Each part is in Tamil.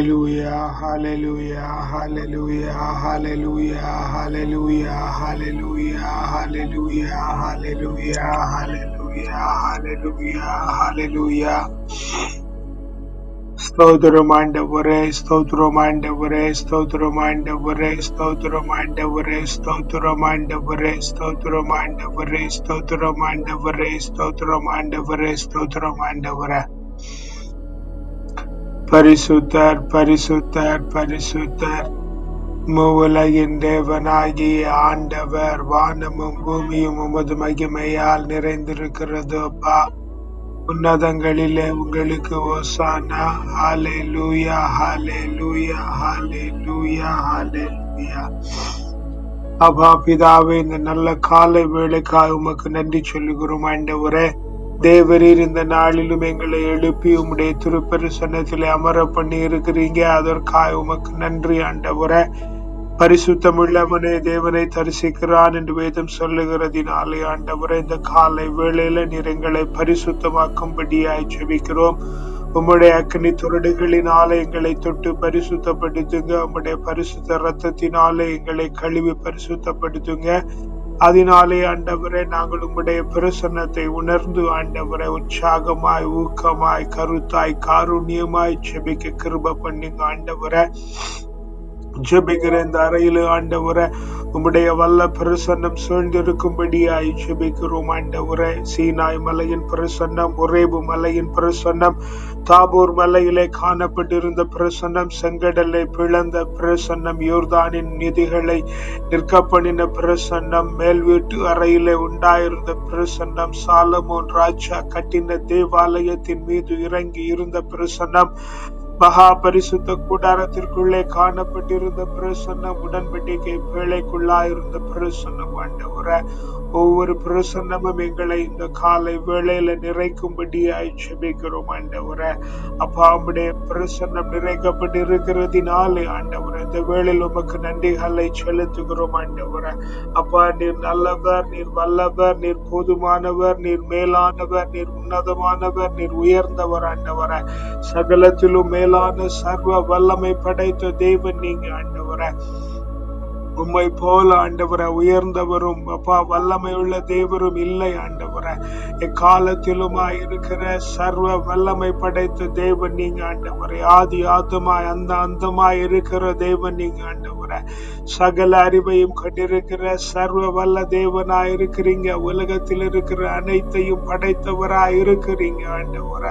Hallelujah, hallelujah, hallelujah, hallelujah, hallelujah, hallelujah, hallelujah, hallelujah, hallelujah, hallelujah, hallelujah. ಸ್ತೋತ್ರಮಾಂಡವರೇ ಸ್ತೋತ್ರಮಾಂಡವರೇ ಸ್ತೋತ್ರಮಾಂಡವರೇ ಸ್ತೋತ್ರಮಾಂಡವರೇ ಸ್ತೋತ್ರಮಾಂಡವರೇ ಸ್ತೋತ್ರಮಾಂಡವರೇ ಸ್ತೋತ್ರಮಾಂಡವರೇ ಸ್ತೋತ್ರಮಾಂಡವರೇ ಸ್ತೋತ್ರಮಾಂಡವರೇ பரிசுத்தர் பரிசுத்தர் பரிசுத்தர். மூவுலகின் தேவனாகிய ஆண்டவர் வானமும் பூமியும் உமது மகிமையால் நிறைந்திருக்கிறது அப்பா உன்னதங்களிலே உங்களுக்கு ஓசானா. ஹாலே லூயா ஹாலே லூயா ஹாலே லூயா ஹாலே லூயா அப்பா பிதாவே இந்த நல்ல காலை வேலைக்காக உமக்கு நன்றி சொல்லுகிறோம் ஆண்டவரே. தேவரீர் இந்த நாளிலும் எங்களை எழுப்பி உம்முடைய திருப்பரிசனத்திலே அமர பண்ணி இருக்கிறீங்க அதற்காக உமக்கு நன்றி ஆண்டவரை. பரிசுத்தமுள்ளவனே தேவனை தரிசிக்கிறான் என்று வேதம் சொல்லுகிறதினாலே ஆண்டவரை இந்த காலை வேளையில நிறங்களை பரிசுத்தமாக்கும்படியாய் ஜெபிக்கிறோம். உம்முடைய அக்னி துரடுகளினாலே எங்களை தொட்டு பரிசுத்தப்படுத்துங்க. உம்முடைய பரிசுத்த ரத்தத்தினாலே எங்களை கழுவி பரிசுத்தப்படுத்துங்க. அதனாலே ஆண்டவரே நாங்கள் உங்களுடைய பிரசன்னத்தை உணர்ந்து ஆண்டவரை உற்சாகமாய் ஊக்கமாய் கருத்தாய் காருண்யமாய் செபிக்க கிருப பண்ணுங்க ஆண்டவரை. ஜெபிக்கிற இந்த அறையில ஆண்டவரை. உம்முடைய வல்ல பிரசன்னம் சூழ்ந்திருக்கும்படியாய் ஜெபிக்கிறோம் ஆண்டவரை. சீனாய் மலையின் பிரசன்னம் ஒரேபு மலையின் பிரசன்னம் தாபூர் மலையிலே காணப்பட்டிருந்த பிரசன்னம் செங்கடலை பிளந்த பிரசன்னம் யோர்தானின் நிதிகளை நிற்க பண்ணின பிரசன்னம் மேல் வீட்டு அறையிலே உண்டாயிருந்த பிரசன்னம் சாலமோன் ராஜா கட்டின தேவாலயத்தின் மீது இறங்கி இருந்த பிரசன்னம் மகா பரிசுத்த கூடாரத்திற்குள்ளே காணப்பட்டிருந்த பிரசன்னம் உடன்படிக்கை வேலைக்குள்ளாயிருந்த பிரசன்னம் ஆண்டவரை ஒவ்வொரு பிரசன்னமும் எங்களை இந்த காலை வேளையில நிறைக்கும்படியாய் செபிக்கிறோம் ஆண்டவர. அப்பா உம்முடைய பிரசன்னம் நிறைக்கப்பட்டு இருக்கிறதுனாலே ஆண்டவர இந்த வேளையில் உமக்கு நன்றிகளை செலுத்துகிறோம் ஆண்டவர. அப்பா நீர் நல்லவர் நீர் வல்லவர் நீர் போதுமானவர் நீர் மேலானவர் நீர் உன்னதமானவர் நீர் உயர்ந்தவர் ஆண்டவர. சகலத்திலும் மேலான சர்வ வல்லமை படைத்த தேவன் நீங்க ஆண்டவர. உம்மை போல ஆண்டவர உயர்ந்தவரும் அப்பா வல்லமை உள்ள தேவரும் இல்லை ஆண்டவர. எக்காலத்திலுமாய் இருக்கிற சர்வ வல்லமை படைத்த தேவன் நீங்க ஆண்டவரை. ஆதி ஆத்தமாய் அந்த அந்தமாய் இருக்கிற தேவன் நீங்க ஆண்டவர. சகல அறிவையும் கொண்டிருக்கிற சர்வ வல்ல தேவனாய் இருக்கிறீங்க. உலகத்தில் இருக்கிற அனைத்தையும் படைத்தவராய் இருக்கிறீங்க ஆண்டவர.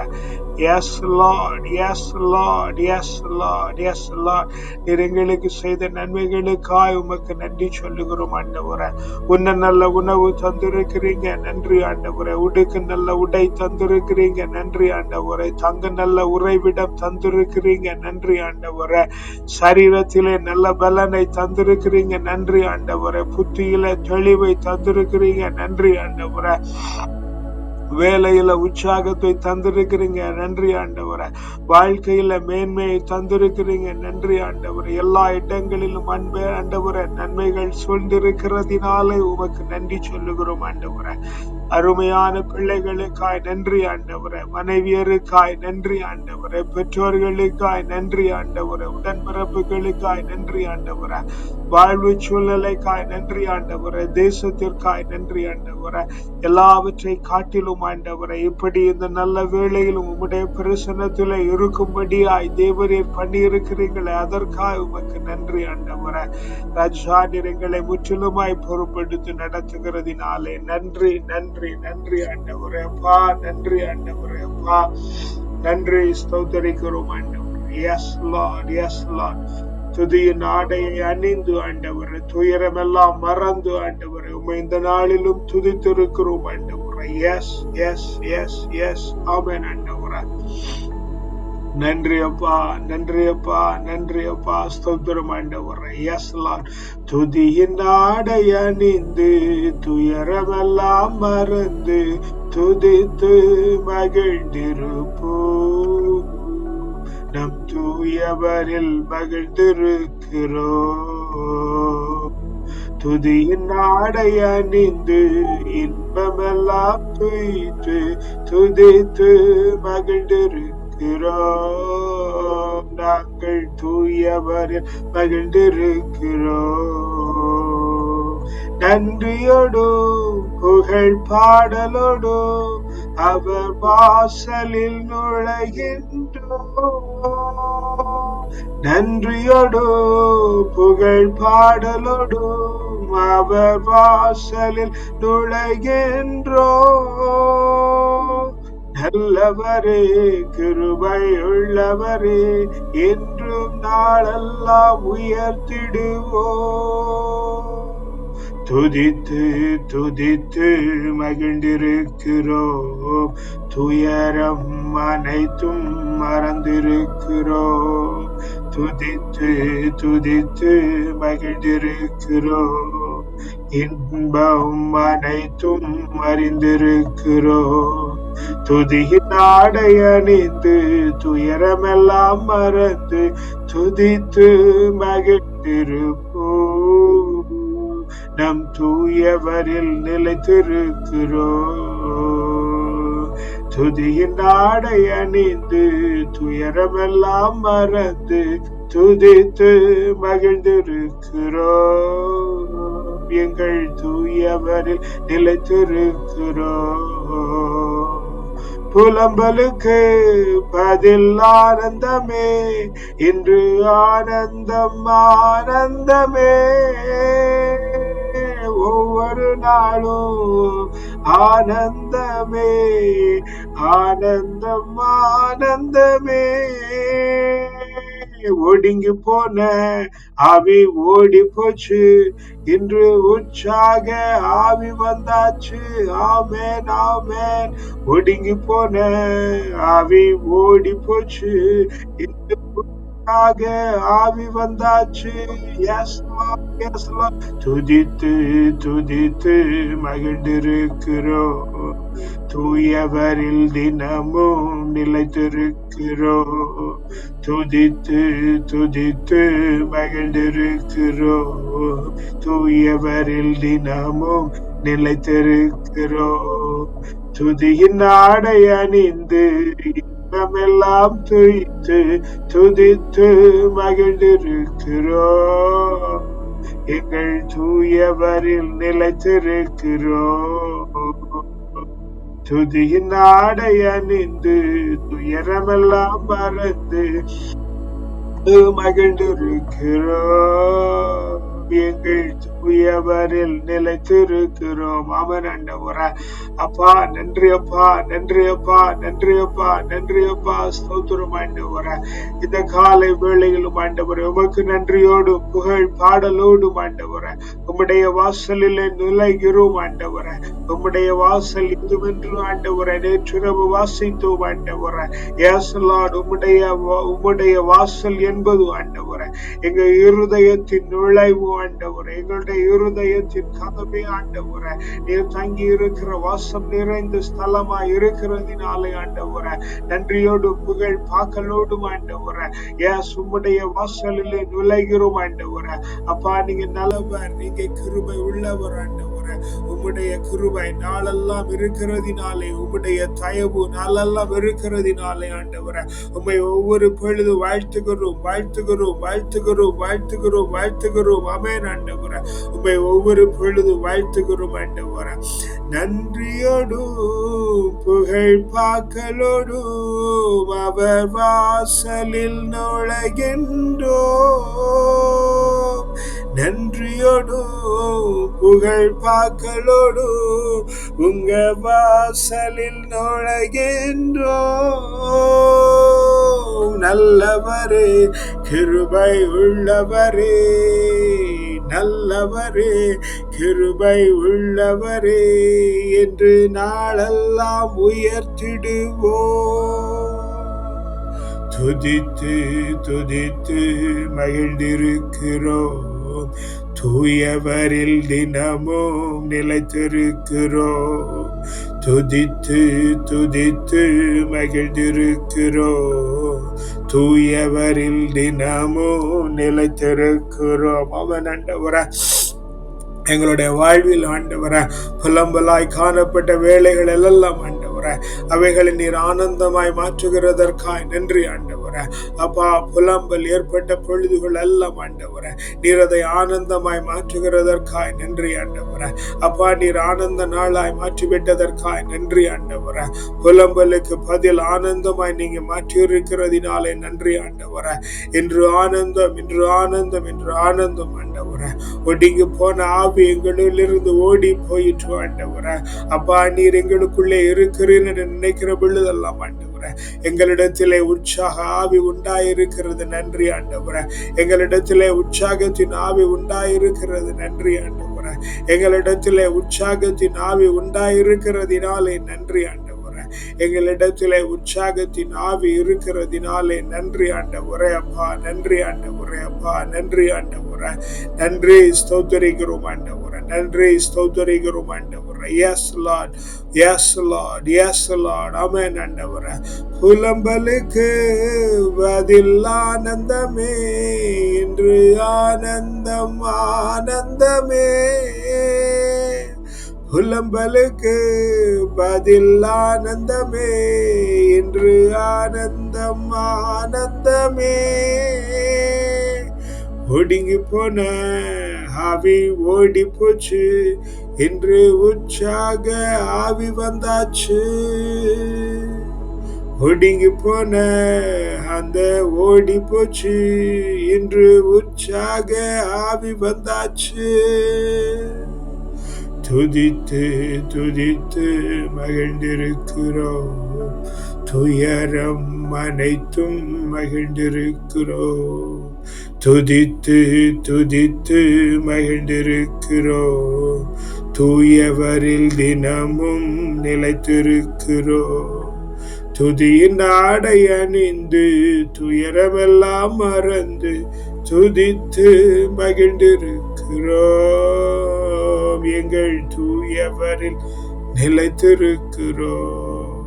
Yes Lord yes Lord yes Lord yes Lord நீர் எங்களுக்கு செய்த நன்மைகளுக்காய் உமக்கு நன்றி சொல்லுகிறோம் ஆண்டவர. உன்ன நல்ல உணவு தந்திருக்கிறீங்க நன்றி ஆண்டவரை. உடுக்கு நல்ல உடை தந்திருக்கிறீங்க நன்றி ஆண்டவரை. தங்க நல்ல உறைவிடம் தந்திருக்கிறீங்க நன்றி ஆண்டவரை. சரீரத்திலே நல்ல பலனை தந்திருக்கிறீங்க நன்றி ஆண்டவரை. புத்தியில தெளிவை தந்திருக்கிறீங்க நன்றி ஆண்டவரை. வேலையில உற்சாகத்தை தந்திருக்கிறீங்க. நன்றி ஆண்டவரை. வாழ்க்கையில மேன்மையை தந்திருக்கிறீங்க. நன்றி ஆண்டவர். எல்லா இடங்களிலும் அன்பே ஆண்டவரை. நன்மைகள் சூழ்ந்திருக்கிறதினாலே உமக்கு நன்றி சொல்லுகிறோம் ஆண்டவரை. அருமையான பிள்ளைகளுக்காய் நன்றி ஆண்டவரே. மனைவியருக்காய் நன்றி ஆண்டவரே. பெற்றோர்களுக்காய் நன்றி ஆண்டவரே. உடன்பிறப்புகளுக்காய் நன்றி ஆண்டவரே. வாழ்வு சூழ்நிலைக்காய் நன்றி ஆண்டவரே. தேசத்திற்காய் நன்றி ஆண்டவரே. எல்லாவற்றை காட்டிலும் ஆண்டவரை இப்படி இந்த நல்ல வேளையிலும் உம்முடைய பிரசனத்தில் இருக்கும்படியாய் தேவரீர் பண்ணியிருக்கிறீர்களே அதற்காய் அதற்காக உமக்கு நன்றி ஆண்டவரை. ராஜா நிறங்களை முற்றிலுமாய் பொறுப்படுத்தி நடத்துகிறதினாலே நன்றி நன்றி நன்றி ஆண்டவரே அப்பா நன்றி ஆண்டவரே அப்பா. நன்றி ஸ்தோத்தரிக்கிறோம் ஆண்டவர். எஸ் லார்ட் எஸ் லார்ட் துதியின் ஆடையை அணிந்து ஆண்டவர் துயரமெல்லாம் மறந்து ஆண்டவர் உண்மை இந்த நாளிலும் துதித்திருக்கிறோம் ஆண்டவர். எஸ் எஸ் எஸ் எஸ் ஆமேன் ஆண்டவரா. நன்றி அப்பா நன்றி அப்பா நன்றி அப்பா ஸ்தோத்திரம் ஆண்டவர் எஸ் லார்ட் துதியின் ஆடை அணிந்து துயரமெல்லாம் மறந்து துதித்து மகிழ்ந்திருப்போ நம் தூயவரில் மகிழ்ந்திருக்கிறோ துதியின் ஆடை அணிந்து இன்பமெல்லாம் துய்த்து துதித்து மகிழ்ந்திருக்கிறோம் நாங்கள் தூயவரில் மகிழ்ந்திருக்கிறோம். நன்றியோடு புகழ் பாடலோடு அவர் வாசலில் நுழைகின்றோம். நன்றியோடு புகழ் பாடலோடு அவர் வாசலில் நுழைகின்றோம். நல்லவரே கிருபை உள்ளவரே என்றும் நாளெல்லாம் உயர்த்திடுவோ துதித்து துதித்து மகிழ்ந்திருக்கிறோம். துயரம் அனைத்தும் மறந்திருக்கிறோம். துதித்து துதித்து மகிழ்ந்திருக்கிறோம். இன்பம் அனைத்தும் அறிந்திருக்கிறோம். துதியின் ஆடை அணிந்து துயரமெல்லாம் மறந்து துதித்து மகிழ்ந்திருப்போம். நம் தூயவரில் நிலைத்திருக்கிறோம். துதியின் ஆடை அணிந்து துயரமெல்லாம் மறந்து துதித்து மகிழ்ந்திருக்கிறோம். எங்கள் தூயவரில் நிலைத்திருக்கிறோம். புலம்பலுக்கு பதில் ஆனந்தமே. இன்று ஆனந்தம் ஆனந்தமே. ஒவ்வொரு நாளும் ஆனந்தமே. ஆனந்தம் ஆனந்தமே. ஒடுங்கி போன ஆவி ஓடி போச்சு. இன்று உற்சாக ஆவி வந்தாச்சு. ஆமேன் ஆமேன். ஒடுங்கி போன ஆவி ஓடி போச்சு. இன்று உற்சாக ஆவி வந்தாச்சு. துதித்து துதித்து மகிழ்ந்திருக்கிறோம். தூயவரில் தினமும் நிலைத்திருக்கிறோம். துதித்து துதித்து மகிழ்ந்திருக்கிறோம் தூயவரில் தினமும் நிலைத்திருக்கிறோம் துதியின் ஆடை அணிந்து இன்பமெல்லாம் துய்த்து துதித்து மகிழ்ந்திருக்கிறோம் எங்கள் தூயவரில் நிலைத்திருக்கிறோம் துதியின் ஆடை அணிந்து துயரமெல்லாம் மறந்து மகிழ்ந்திருக்கிறோம் எங்கள் உயவரில் நிலைத்திருக்கிறோம். அவன் அண்டவரா அப்பா நன்றி அப்பா நன்றி அப்பா நன்றி அப்பா நன்றி அப்பா ஸ்தோத்திரம் ஆண்டவர இந்த காலை வேளையிலும் ஆண்டவர உமக்கு நன்றியோடு புகழ் பாடலோடு ஆண்டவர உம்முடைய வாசலில் நிலைகிறோம் ஆண்டவர உம்முடைய வாசல் இதுவென்று ஆண்டவர நேற்றிரவு வாசித்தோம் ஆண்டவர ஏசலாட் உம்முடைய உம்முடைய வாசல் என்பது ஆண்டவர எங்க இருதயத்தின் நுழைவு ஆண்டவர எங்களுடைய இருதயத்தின் கதவே ஆண்டவரே. நீர் தங்கி இருக்கிற வாசம் நிறைந்த ஸ்தலமா இருக்கிறதினாலே ஆண்டவர. நன்றியோடு புகழ் பாக்கலோடும் ஆண்டவரே. ஏஸ் உம்முடைய வாசலிலே நுழைகிறோம் உர அப்பா நீங்க நல்லவர் நீங்க கிருபை உள்ளவர் ஆண்டவரே. உம்முடைய கிருபை நாளெல்லாம் இருக்கிறதினாலே உம்முடைய தயவு நாளெல்லாம் இருக்கிறதினாலே ஆண்டவரே. உம்மை ஒவ்வொரு பொழுது வாழ்த்துகிறோம் வாழ்த்துகிறோம் வாழ்த்துகிறோம் வாழ்த்துகிறோம் வாழ்த்துகிறோம். அமேன் ஆண்டவரே. உம்மை ஒவ்வொரு பொழுது வாழ்த்துகிறோம் ஆண்டவரே. நன்றியோடு புகழ் பாக்கலோடு அவர் வாசலில் நுழைகின்றோ நன்றியோடு புகழ் பாக்களோடு உங்க வாசலில் நுழைகின்றோ நல்லவரே கிருபை உள்ளவரே நல்லவரே கிருபை உள்ளவரே என்று நாளெல்லாம் உயர்த்திடுவோ துதித்து துதித்து மகிழ்ந்திருக்கிறோம். தினமும் தூயவரில் தினமும் நிலைத்திருக்கிறோம். துதித்து துதித்து மகிழ்ந்திருக்கிறோம். தூயவரில் தினமும் நிலைத்திருக்கிறோம். அவன் அண்டவரா எங்களுடைய வாழ்வில் ஆண்டவர புலம்பலாய் காணப்பட்ட வேலைகள் எல்லாம் ஆண்டவர அவைகளை நீர் ஆனந்தமாய் மாற்றுகிறதற்காய் நன்றி ஆண்டு ஆண்டவரே. அப்பா புலம்பல் ஏற்பட்ட பொழுதுகள் எல்லாம் ஆண்டவரே. நீர் அதை ஆனந்தமாய் மாற்றுகிறதற்காய் நன்றி ஆண்டவர. அப்பா நீர் ஆனந்த நாளாய் மாற்றிவிட்டதற்காய் நன்றி ஆண்டவர. புலம்பலுக்கு பதில் ஆனந்தமாய் நீங்க மாற்றியிருக்கிறதினாலே நன்றி ஆண்டவர. இன்று ஆனந்தம் இன்று ஆனந்தம் இன்று ஆனந்தம் ஆண்டவரே. ஒடுங்கி போன ஆவி எங்களிலிருந்து ஓடி போயிற்று ஆண்டவர. அப்பா நீர் எங்களுக்குள்ளே இருக்கிறீர் என்று நினைக்கிற பொழுதெல்லாம் ஆண்டவர். எங்களிடத்திலே உற்சாக ஆவி உண்டாயிருக்கிறது. நன்றி ஆண்டவரே. எங்களிடத்திலே உற்சாகத்தின் ஆவி உண்டாயிருக்கிறது. நன்றி ஆண்டவரே. எங்களிடத்திலே உற்சாகத்தின் ஆவி உண்டாயிருக்கிறதினாலே நன்றி ஆண்டவர். எங்களிடத்திலே உற்சாகத்தின் ஆவி இருக்கிறதினாலே நன்றி ஆண்டவரே. அப்பா நன்றி ஆண்டவரே. அப்பா நன்றி ஆண்டவரே. நன்றி ஸ்தோத்தரிக்கிறோம் ஆண்டவரே. நன்றி ஸ்தோத்தரிக்கிறோம் ஆண்டவரே. Yes Lord yes Lord yes Lord அமேன் ஆண்டவரே. புலம்பலுக்கு பதில் ஆனந்தமே. இன்று ஆனந்தம் ஆனந்தமே. புலம்பலுக்கு பதில் ஆனந்தமே. இன்று ஆனந்தம் ஆனந்தமே. ஒடுங்கி போன ஆவி ஓடி போச்சு இன்று உற்சாக ஆவி வந்தாச்சு. ஒடுங்கி போன அந்த ஓடி போச்சு. இன்று உற்சாக ஆவி வந்தாச்சு. துதித்து துதித்து மகிழ்ந்திருக்கிறோம். துயரம் அனைத்தும் மகிழ்ந்திருக்கிறோம். துதித்து துதித்து மகிழ்ந்திருக்கிறோம். தூயவரில் தினமும் நிலைத்திருக்கிறோ துதியின் ஆடை அணிந்து துயரமெல்லாம் மறந்து துதித்து மகிழ்ந்திருக்கிறோம். எங்கள் தூயவரில் நிலைத்திருக்கிறோம்.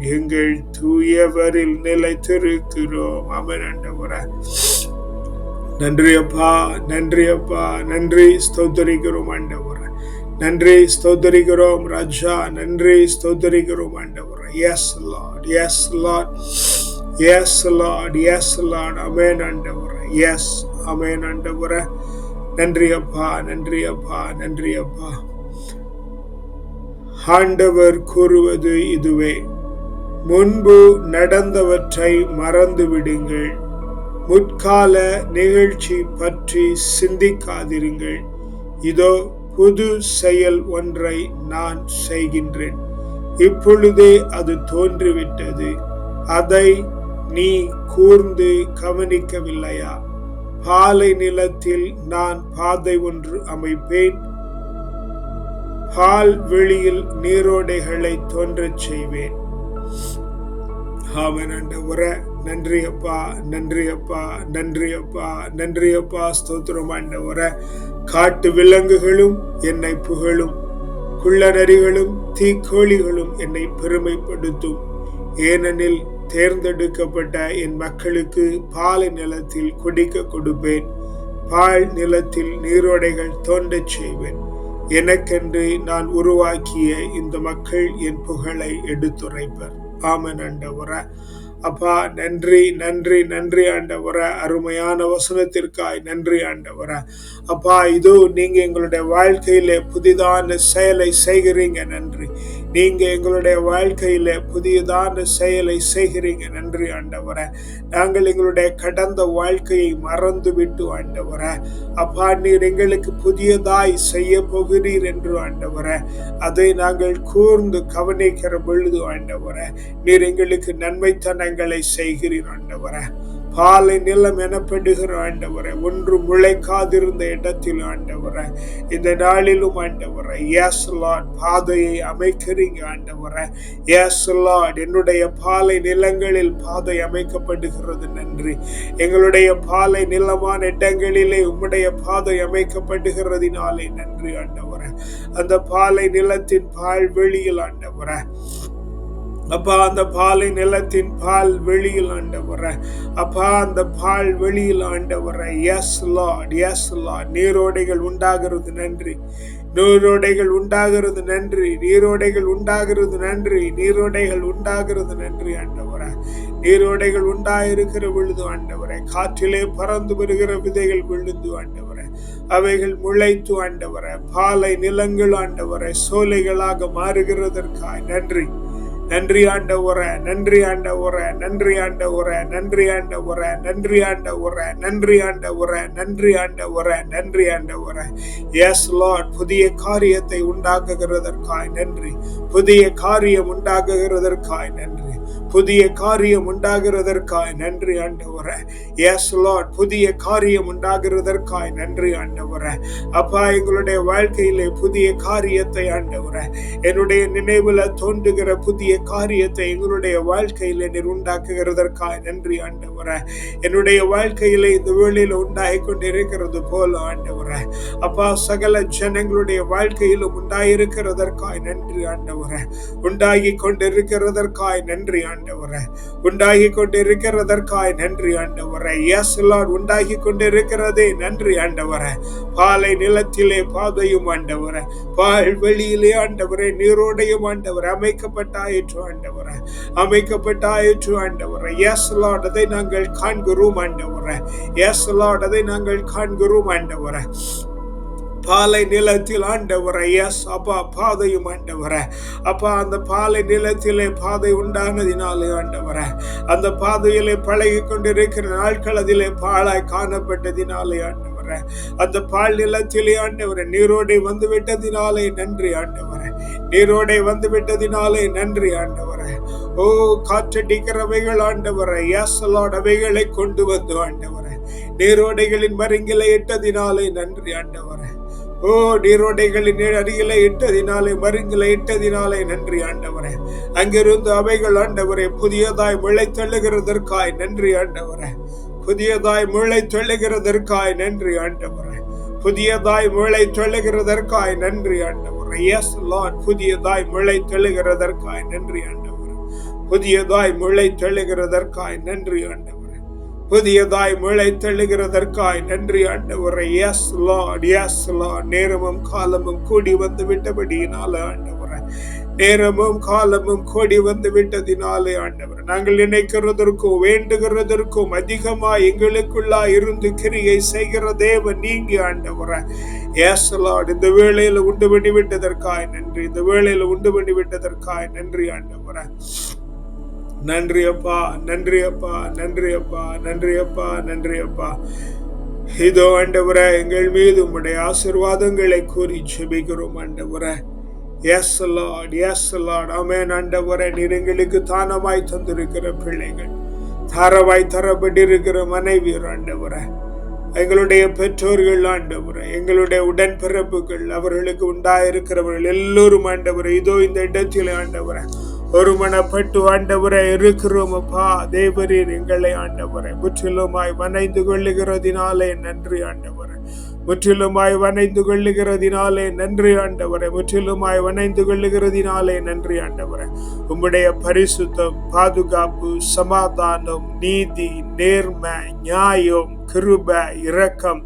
எங்கள் தூயவரில் நிலைத்திருக்கிறோம். அமன் ஆண்டவரே. நன்றி அப்பா நன்றி அப்பா நன்றி. ஸ்தோத்தரிக்கிறோம் ஆண்டவரே. நன்றி ஸ்தோத்தரிக்கிறோம் ராஜா. நன்றி ஸ்தோத்தரிக்கிறோம் ஆண்டவர். Yes Lord yes Lord yes Lord yes Lord அமேன் ஆண்டவரே. எஸ் அமேன் ஆண்டவரே. நன்றி அப்பா. நன்றி அப்பா. நன்றி அப்பா. ஆண்டவர் கூறுவது இதுவே. முன்பு நடந்தவற்றை மறந்து விடுங்கள். முற்கால நிகழ்ச்சி பற்றி சிந்திக்காதிருங்கள். இதோ புது செயல் ஒன்றை நான் செய்கின்றேன். இப்பொழுதே அது தோன்றிவிட்டது. அதை நீ கூர்ந்து கவனிக்கவில்லையா? பாலை நிலத்தில் நான் பாதை ஒன்று அமைப்பேன். பால் வெளியில் நீரோடைகளை தோன்றச் செய்வேன். ஆமன் உர நன்றி அப்பா நன்றி அப்பா நன்றி அப்பா நன்றி அப்பா. ஸ்தோத்திரம் ஆண்டவரே. காட்டு விலங்குகளும் என்னை புகழும். குள்ளநரிகளும் தீக்கோழிகளும் என்னை பெருமைப்படுத்தும். ஏனெனில் தேர்ந்தெடுக்கப்பட்ட என் மக்களுக்கு பாலை நிலத்தில் குடிக்க கொடுப்பேன். பால் நிலத்தில் நீரோடைகள் தோன்றச் செய்வேன். எனக்கென்று நான் உருவாக்கிய இந்த மக்கள் என் புகழை எடுத்துரைப்பர். ஆமன் ஆண்டவர. அப்பா நன்றி நன்றி நன்றி ஆண்டவர. அருமையான வசனத்திற்காய் நன்றி ஆண்டவர. அப்பா இதோ நீங்க எங்களுடைய வாழ்க்கையில புதிதான செயலை செய்கிறீங்க. நன்றி. நீங்க எங்களுடைய வாழ்க்கையில புதியதான செயலை செய்கிறீங்க. நன்றி ஆண்டவர. நாங்கள் எங்களுடைய கடந்த வாழ்க்கையை மறந்து விட்டு ஆண்டவர. அப்பா நீர் எங்களுக்கு புதியதாய் செய்ய போகிறீர் என்று ஆண்டவர. அதை நாங்கள் கூர்ந்து கவனிக்கிற பொழுது ஆண்டவர நீர் எங்களுக்கு நன்மைத்தனங்களை செய்கிறீர் ஆண்டவர. பாலை நிலம் எனப்படுகிற ஆண்டவரை ஒன்று முளைக்காதிருந்த இடத்தில் ஆண்டவரை இந்த நாளிலும் ஆண்டவரை எஸ் லார்ட் பாதையை அமைக்கிறீங்க ஆண்டவரை. எஸ் லார்ட் என்னுடைய பாலை நிலங்களில் பாதை அமைக்கப்படுகிறது நன்றி. எங்களுடைய பாலை நிலமான இடங்களிலே உம்முடைய பாதை அமைக்கப்படுகிறதினாலே நன்றி ஆண்டவரை. அந்த பாலை நிலத்தின் பால் வெளியில் ஆண்டவரை. அப்பா அந்த பாலை நிலத்தின் பால் வெளியில் ஆண்டவர. அப்பா அந்த பால் வெளியில் ஆண்டவர. எஸ் லார்ட் எஸ் லார்ட் நீரோடைகள் உண்டாகிறது நன்றி. நீரோடைகள் உண்டாகிறது நன்றி. நீரோடைகள் உண்டாகிறது நன்றி. நீரோடைகள் உண்டாகிறது நன்றி ஆண்டவர. நீரோடைகள் உண்டாயிருக்கிற விழுது ஆண்டவரை. காற்றிலே பறந்து வருகிற விதைகள் விழுந்து ஆண்டவரை. அவைகள் முளைத்து ஆண்டவரை. பாலை நிலங்கள் ஆண்டவரை. சோலைகளாக மாறுகிறதற்காய் நன்றி. நன்றி ஆண்ட உர நன்றி ஆண்ட உர நன்றி ஆண்ட உர நன்றி ஆண்ட உர நன்றி ஆண்ட உர நன்றி ஆண்ட உர நன்றி ஆண்ட உர நன்றி ஆண்ட உர. எஸ் லார்ட் புதிய காரியத்தை உண்டாக்குகிறதற்காய் நன்றி. புதிய காரியம் உண்டாக்குகிறதற்காய் நன்றி. புதிய காரியம் உண்டாகிறதற்காய் நன்றி ஆண்டவர. எஸ் லார்ட் புதிய காரியம் உண்டாகிறதற்காய் நன்றி ஆண்டவர. அப்பா எங்களுடைய வாழ்க்கையிலே புதிய காரியத்தை ஆண்டவர. என்னுடைய நினைவுல தோன்றுகிற புதிய காரியத்தை எங்களுடைய வாழ்க்கையில நீர் உண்டாக்குகிறதற்காய் நன்றி ஆண்டவர. என்னுடைய வாழ்க்கையில இந்த வேளையில உண்டாகி கொண்டிருக்கிறது போல ஆண்டவர. அப்பா சகல ஜனங்களுடைய வாழ்க்கையிலும் உண்டாயிருக்கிறதற்காய் நன்றி ஆண்டவர. உண்டாகி கொண்டிருக்கிறதற்காய் நன்றி ஆண்டவர. உண்டாகி கொண்டிருக்கிறதற்காய் நன்றி ஆண்டவரே. எஸ் லார்ட் உண்டாகி கொண்டிருக்கிறதே நன்றி ஆண்டவரே. பாலை நிலத்திலே பாதையும் ஆண்டவரே. பால் வெளியிலே ஆண்டவரே நீரோடையும் ஆண்டவர். அமைக்கப்பட்டாயிற்று ஆண்டவரே. அமைக்கப்பட்டாயிற்று ஆண்டவரே. எஸ் லார்ட் அதை நாங்கள் காண்கிறோம் ஆண்டவரே. எஸ் லார்ட் அதை நாங்கள் காண்கிறோம் ஆண்டவரே. பாலை நிலத்தில் ஆண்டவரை எஸ் அப்பா பாதையும் ஆண்டவர. அப்பா அந்த பாலை நிலத்திலே பாதை உண்டானதினாலே ஆண்டவர. அந்த பாதையிலே பழகி கொண்டிருக்கிற நாட்கள் அதிலே பாலாய் காணப்பட்டதினாலே ஆண்டவர. அந்த பால் நிலத்திலே ஆண்டவர நீரோடை வந்து விட்டதினாலே நன்றி ஆண்டவர. நீரோடை வந்து விட்டதினாலே நன்றி ஆண்டவர. ஓ காற்றடிக்கிறவைகள் ஆண்டவர எஸ் அவைகளை கொண்டு வந்து ஆண்டவர. நீரோடைகளின் மருங்கிலை இட்டதினாலே நன்றி ஆண்டவர. ஓ நீரோடைகளின் அருகில இட்டதினாலே மருங்கில இட்டதினாலே நன்றி ஆண்டவரே. அங்கிருந்து அவைகள் ஆண்டவரே புதியதாய் முளை தள்ளுகிறதற்காய் நன்றி ஆண்டவரே. புதியதாய் முளை தள்ளுகிறதற்காய் நன்றி ஆண்டவரே. புதியதாய் முளை தள்ளுகிறதற்காய் நன்றி ஆண்டவரே. எஸ் லார்ட் புதியதாய் முளை தள்ளுகிறதற்காய் நன்றி ஆண்டவரே. புதியதாய் முளை தள்ளுகிறதற்காய் நன்றி ஆண்டவர். புதியதாய் முளை தெழுகிறதற்காய் நன்றி ஆண்டவரை. எஸ் லார்ட் எஸ் லார்ட் நேரமும் காலமும் கூடி வந்து விட்டபடியினால ஆண்டவரை. நேரமும் காலமும் கூடி வந்து விட்டதினாலே ஆண்டவர். நாங்கள் நினைக்கிறதற்கும் வேண்டுகிறதற்கும் அதிகமா எங்களுக்குள்ளா இருந்து கிரியை செய்கிற தேவ நீங்க ஆண்டவரை. எஸ் இந்த வேளையில உண்டு பண்ணி விட்டதற்காய் நன்றி. இந்த வேளையில உண்டு பண்ணி விட்டதற்காய் நன்றி ஆண்டவரை. நன்றி அப்பா நன்றி அப்பா நன்றி அப்பா நன்றி அப்பா நன்றி அப்பா இதோ ஆண்டவர எங்கள் மீது உம்முடைய ஆசிர்வாதங்களை கூறி ஜெபிக்கிறோம் ஆண்டவர. எஸ் லார்ட் எஸ் லார்ட் அமேன் ஆண்டவர. நீர் எங்களுக்கு தானமாய் தந்திருக்கிற பிள்ளைகள். தாரவாய் தரப்பட்டிருக்கிற மனைவியர் ஆண்டவர. எங்களுடைய பெற்றோர்கள் ஆண்டவர் எங்களுடைய உடன்பிறப்புகள் அவர்களுக்கு உண்டாயிருக்கிறவர்கள் எல்லோரும் ஆண்டவரை. இதோ இந்த இடத்தில் ஆண்டவரை ஒருமனப்பட்டு ஆண்டவரை இருக்கிறோம் அப்பா தேவரீர் எங்களை ஆண்டவரை. முற்றிலுமாய் வனைந்து கொள்ளுகிறதினாலே நன்றி ஆண்டவரை. முற்றிலுமாய் வனைந்து கொள்ளுகிறதினாலே நன்றி ஆண்டவரை. முற்றிலுமாய் வனைந்து கொள்ளுகிறதினாலே நன்றி ஆண்டவரை. உம்முடைய பரிசுத்தம் பாதுகாப்பு சமாதானம் நீதி நேர்மை நியாயம் கிருப இரக்கம்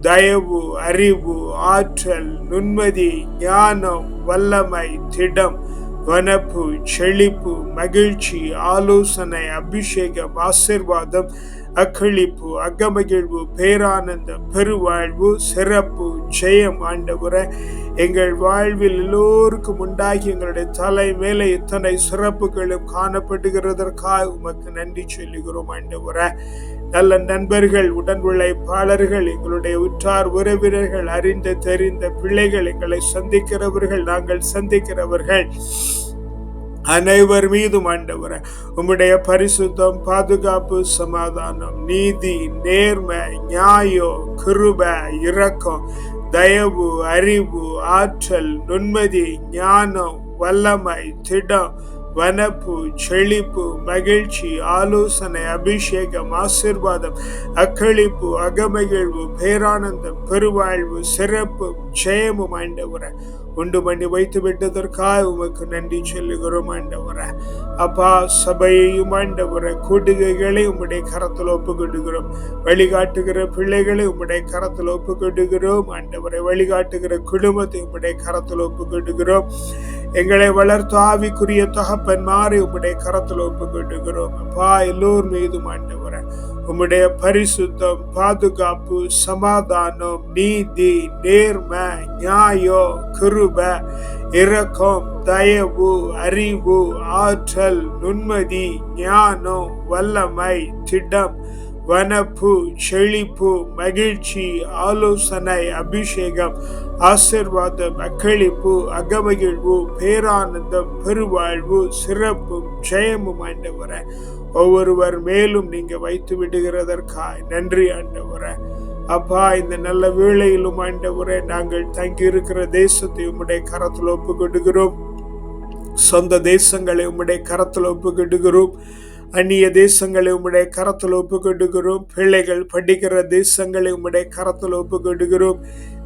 தயவு அறிவு ஆற்றல் நுண்மதி ஞானம் வல்லமை திடம் வனப்பு செழிப்பு மகிழ்ச்சி ஆலோசனை அபிஷேகம் ஆசிர்வாதம் அக்களிப்பு அகமகிழ்வு பேரானந்தம் பெருவாழ்வு சிறப்பு ஜெயம் ஆண்டவரை. எங்கள் வாழ்வில் எல்லோருக்கும் உண்டாகி எங்களுடைய தலை மேலே இத்தனை சிறப்புகளும் காணப்படுகிறதற்காக உமக்கு நன்றி சொல்லுகிறோம் ஆண்டவரை. நல்ல நண்பர்கள் உடன் உழைப்பாளர்கள் எங்களுடைய உற்றார் உறவினர்கள் அறிந்த தெரிந்த பிள்ளைகள் எங்களை சந்திக்கிறவர்கள் நாங்கள் சந்திக்கிறவர்கள். அனைவர் மீதும் ஆண்டவர உம்முடைய பரிசுத்தம் பாதுகாப்பு சமாதானம் நீதி நேர்மை நியாயம் கிருப இரக்கம் தயவு அறிவு ஆற்றல் நுண்மதி ஞானம் வல்லமை திடம் வனப்பு செழிப்பு மகிழ்ச்சி ஆலோசனை அபிஷேகம் ஆசிர்வாதம் அக்களிப்பு அகமகிழ்வு பேரானந்தம் பெருவாழ்வு சிறப்பு ஜெயமும் ஆண்டவரை உண்டு பண்ணி வைத்து விட்டதற்காக உமக்கு நன்றி சொல்லுகிறோம் ஆண்டவர. அப்பா சபையையும் ஆண்டவர கூட்டுகைகளை உம்முடைய கரத்தில் ஒப்புக்கொடுகிறோம் வழிகாட்டுகிற பிள்ளைகளை உம்முடைய கரத்தில் ஒப்புக்கொடுகிறோம் ஆண்டவரை. வழிகாட்டுகிற குடும்பத்தை உம்முடைய கரத்தில் ஒப்புக்கொடுகிறோம் எங்களை வளர்த்து ஆவிக்குரிய தகப்பன் மாறி உம்முடைய கரத்தில் ஒப்புக்கொடுகிறோம் அப்பா எல்லோர் மீதும் ஆண்டவர. உம்முடைய பரிசுத்தம் பாதுகாப்பு சமாதானம் நீதி நேர்மை நியாயம் கிருப இரக்கம் தயவு அறிவு ஆற்றல் நுண்மதி ஞானம் வல்லமை திடம் வனப்பு செழிப்பு மகிழ்ச்சி ஆலோசனை அபிஷேகம் ஆசிர்வாதம் அக்களிப்பு அகமகிழ்வு பேரானந்தம் பெருவாழ்வு சிறப்பும் ஜெயமும் ஆண்டவரை. ஒவ்வொருவர் மேலும் நீங்க வைத்து விடுகிறதற்காய் நன்றி ஆண்டவர. அப்பா இந்த நல்ல வேளையிலும் ஆண்டவரே நாங்கள் தங்கி இருக்கிற தேசத்தை உம்முடைய கரத்தில் ஒப்புக்கிடுகிறோம் சொந்த தேசங்களை உம்முடைய கரத்தில் ஒப்புக்கிடுகிறோம் அந்நிய தேசங்களை உம்முடைய கரத்தில் ஒப்புக்கிடுகிறோம் பிள்ளைகள் படிக்கிற தேசங்களை உம்முடைய கரத்தில் ஒப்புக்கிடுகிறோம்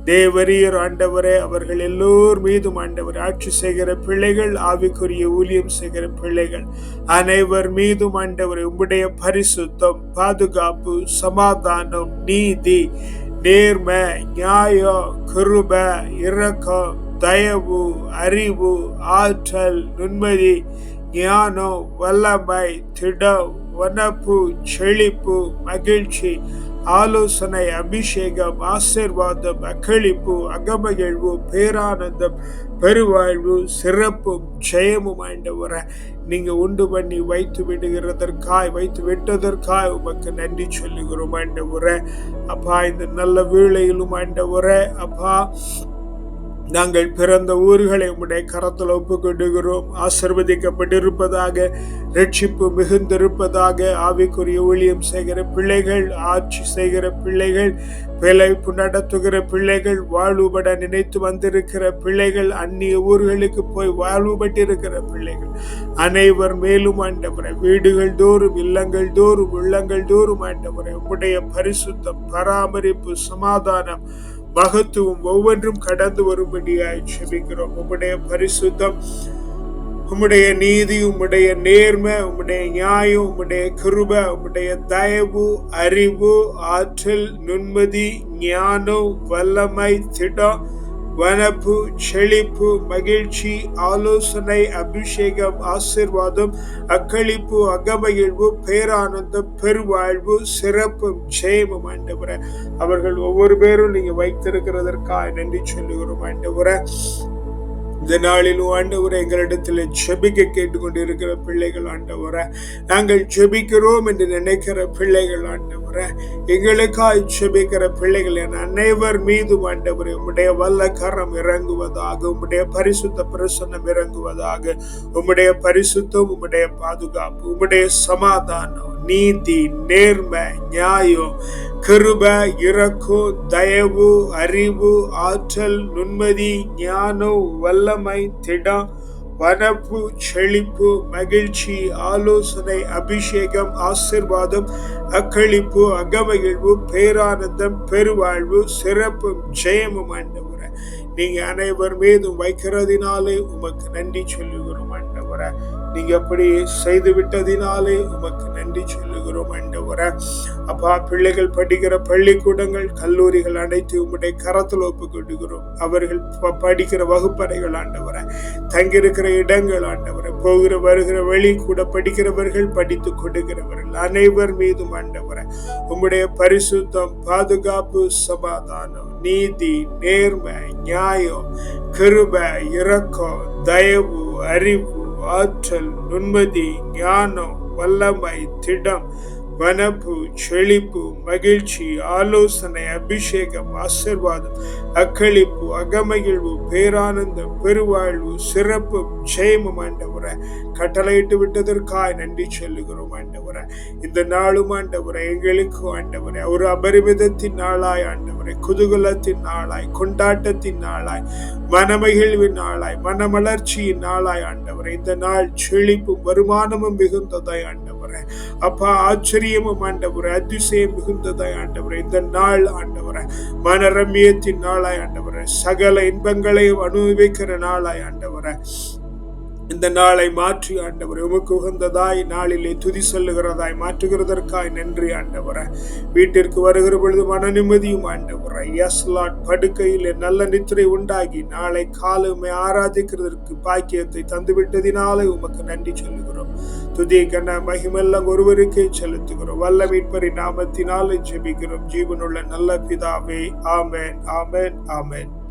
தேவரீர் ஆண்டவரே அவர்கள் எல்லோர் மீதும் ஆண்டவர் ஆட்சி செய்கிற பிள்ளைகள் ஆவிக்குரிய ஊழியம் செய்கிற பிள்ளைகள். அனைவர் மீதும் ஆண்டவர் உம்முடைய பரிசுத்தம் பாதுகாப்பு சமாதானம் நீதி நேர்மை நியாயம் கிருப இரக்கம் தயவு அறிவு ஆற்றல் நுண்மதி ஞானம் வல்லமை திடம் வனப்பு செழிப்பு மகிழ்ச்சி ஆலோசனை அபிஷேகம் ஆசிர்வாதம் அக்களிப்பு அகமகிழ்வு பேரானந்தம் பெருவாழ்வு சிறப்பும் ஜெயமும் ஆண்டவரை நீங்க உண்டு பண்ணி வைத்து விடுகிறதற்காய் வைத்து விட்டதற்காய் உமக்கு நன்றி சொல்லுகிறோம் ஆண்டவரை அப்பா இந்த நல்ல வேளையிலும் ஆண்டவரை அப்பா நாங்கள் பிறந்த ஊர்களை உம்முடைய கரத்தில் ஒப்புக்கொண்டுகிறோம் ஆசிர்வதிக்கப்பட்டிருப்பதாக ரட்சிப்பு மிகுந்திருப்பதாக ஆவிக்குரிய ஊழியம் செய்கிற பிள்ளைகள் ஆட்சி செய்கிற பிள்ளைகள் பிழைப்பு நடத்துகிற பிள்ளைகள் வாழ்வுபட நினைத்து வந்திருக்கிற பிள்ளைகள் அந்நிய ஊர்களுக்கு போய் வாழ்வுபட்டிருக்கிற பிள்ளைகள். அனைவர் மேலும் ஆண்டவரை வீடுகள் தோறும் இல்லங்கள் தோறும் உள்ளங்கள் தோறும் ஆண்டவரை உம்முடைய பரிசுத்தம் பராமரிப்பு சமாதானம் மகத்துவம் ஒவ்வொன்றும் கடந்து வரும்படியாய் செபிக்கிறோம். உம்முடைய பரிசுத்தம் உம்முடைய நீதி உம்முடைய நேர்மை உம்முடைய நியாயம் உம்முடைய கிருப உம்முடைய தயவு அறிவு ஆற்றல் நுண்மதி ஞானம் வல்லமை திடம் வனப்பு செழிப்பு மகிழ்ச்சி ஆலோசனை அபிஷேகம் ஆசிர்வாதம் அக்களிப்பு அகமகிழ்வு பேரானந்தம் பெருவாழ்வு சிறப்பும் ஜெயமும் ஆண்டவர. அவர்கள் ஒவ்வொரு பேரும் நீங்க வைத்திருக்கிறதற்காக நன்றி சொல்லுகிறோம் ஆண்டவர. இந்த நாளிலும் ஆண்டவரை எங்களிடத்தில் செபிக்க கேட்டுக்கொண்டிருக்கிற பிள்ளைகள் ஆண்டவரை நாங்கள் செபிக்கிறோம் என்று நினைக்கிற பிள்ளைகள் ஆண்டவரை எங்களுக்காய் செபிக்கிற பிள்ளைகள் என அனைவர் மீதும் ஆண்டவரை உம்முடைய வல்ல கரம் இறங்குவதாக உம்முடைய பரிசுத்த பிரசன்னம் இறங்குவதாக உம்முடைய பரிசுத்தம் உம்முடைய பாதுகாப்பு உம்முடைய சமாதானம். நீதி நேர்மை நியாயம் கிருப இறக்கு தயவு அறிவு ஆற்றல் நுண்மதி ஞானம் வல்லமை திடம் வனப்பு செழிப்பு மகிழ்ச்சி ஆலோசனை அபிஷேகம் ஆசிர்வாதம் அக்களிப்பு அகமகிழ்வு பேரானந்தம் பெருவாழ்வு சிறப்பும் ஜெயமும் ஆண்டவரை. நீங்க அனைவர் மீதும் வைக்கிறதினாலே உமக்கு நன்றி சொல்லுகிறோம் ஆண்டவரை. நீங்க அப்படி செய்து விட்டதினாலே உமக்கு நன்றி சொல்லுகிறோம் ஆண்டவர. அப்பா பிள்ளைகள் படிக்கிற பள்ளிக்கூடங்கள் கல்லூரிகள் அனைத்து உம்முடைய கரத்தில் ஒப்பு அவர்கள் ப- படிக்கிற வகுப்பறைகள் ஆண்டவர தங்கியிருக்கிற இடங்கள் ஆண்டவர போகிற வருகிற வழி கூட படிக்கிறவர்கள் படித்து கொடுக்கிறவர்கள் அனைவர் மீதும் ஆண்டவர. உம்முடைய பரிசுத்தம் பாதுகாப்பு சமாதானம் நீதி நேர்மை நியாயம் கிருப இரக்கம் தயவு அறிவு ஆற்றல் நுண்மதி ஞானம் வல்லமை திடம் வனப்பு செழிப்பு மகிழ்ச்சி ஆலோசனை அபிஷேகம் ஆசிர்வாதம் அக்களிப்பு அகமகிழ்வு பேரானந்தம் பெருவாழ்வு சிறப்பு ஜெயமும் ஆண்டவரை. கட்டளையிட்டு விட்டதற்காய் நன்றி சொல்லுகிறோம் ஆண்டவரை. இந்த நாளும் ஆண்டவரை எங்களுக்கு ஆண்டவரை. ஒரு அபரிமிதத்தின் நாளாய் ஆண்டவரை. குதூகலத்தின் நாளாய் கொண்டாட்டத்தின் நாளாய் மனமகிழ்வின் நாளாய் மனமலர்ச்சியின் நாளாய் ஆண்டவரை. இந்த நாள் செழிப்பும் வருமானமும் மிகுந்ததாய் ஆண்டவர். ஆண்டவரை. அப்பா ஆச்சரியமும் ஆண்டவரை அதிசயம் மிகுந்ததாய் ஆண்டவரை. இந்த நாள் ஆண்டவரை மனரமியத்தின் நாளாய் ஆண்டவரை. சகல இன்பங்களையும் அனுபவிக்கிற நாளாய் ஆண்டவரை. இந்த நாளை மாற்றி ஆண்டவர் உமக்கு உகந்ததாய் நாளிலே துதி சொல்லுகிறதாய் மாற்றுகிறதற்காய் நன்றி ஆண்டவரை. வீட்டிற்கு வருகிற பொழுது மன நிம்மதியும் ஆண்டவரை. எஸ் லாட் நல்ல நித்திரை உண்டாகி நாளை காலுமை ஆராதிக்கிறதற்கு பாக்கியத்தை தந்துவிட்டதினாலே உமக்கு நன்றி சொல்லுகிறோம். துதி கண்ண மகிமெல்லாம் ஒருவருக்கே செலுத்துகிறோம். வல்ல மீட்பரி நாமத்தினாலே ஜெபிக்கிறோம். ஜீவனுள்ள நல்ல பிதாவே ஆமேன் ஆமேன் ஆமேன்.